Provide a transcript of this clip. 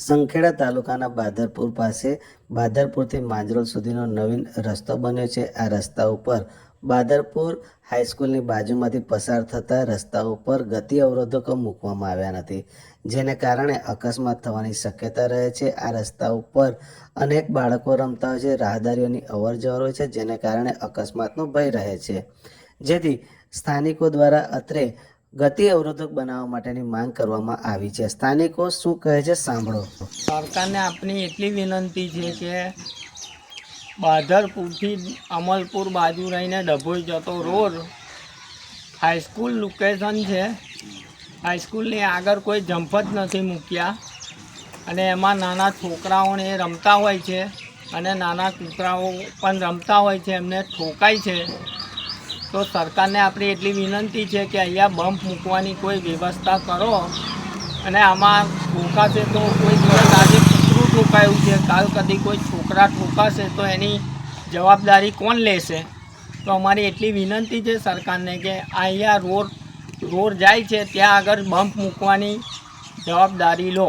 સંખેડા તાલુકાના બાદરપુર પાસે બાદરપુરથી માંજરોલ સુધીનો નવીન રસ્તો બન્યો છે. આ રસ્તા ઉપર બાદરપુર હાઈસ્કૂલની બાજુમાંથી પસાર થતા રસ્તા ઉપર ગતિ અવરોધકો મૂકવામાં આવ્યા નથી, જેને કારણે અકસ્માત થવાની શક્યતા રહે છે. આ રસ્તા ઉપર અનેક બાળકો રમતા હોય છે, રાહદારીઓની અવર જવર હોય છે, જેને કારણે અકસ્માતનો ભય રહે છે. જેથી સ્થાનિકો દ્વારા અત્રે ગતિ અવરોધક બનાવવા માટેની માંગ કરવામાં આવી છે. સ્થાનિકો શું કહે છે સાંભળો. સરકારને આપની એટલી વિનંતી છે કે બાધરપુરથી અમલપુર બાજુ રહીને ડભોઈ જતો રોડ હાઈસ્કૂલ લોકેશન છે. હાઈસ્કૂલની આગળ કોઈ જમ્પ જ નથી મૂક્યા. અને એમાં નાના છોકરાઓને રમતા હોય છે. અને નાના કૂતરાઓ પણ રમતા હોય છે. એમને ઠોકાય છે. તો સરકારને આપણી એટલી વિનંતી છે કે અહીંયા બમ્પ મૂકવાની કોઈ વ્યવસ્થા કરો. અને આમાં ઠોકાશે તો કોઈ દિવસ આજે કૂતરું ઠોકાયું છે. કાલ કદી કોઈ છોકરા ઠોકાશે તો એની જવાબદારી કોણ લેશે? તો અમારી એટલી વિનંતી છે સરકારને કે અહીંયા રોડ રોડ જાય છે, ત્યાં આગળ બમ્પ મૂકવાની જવાબદારી લો.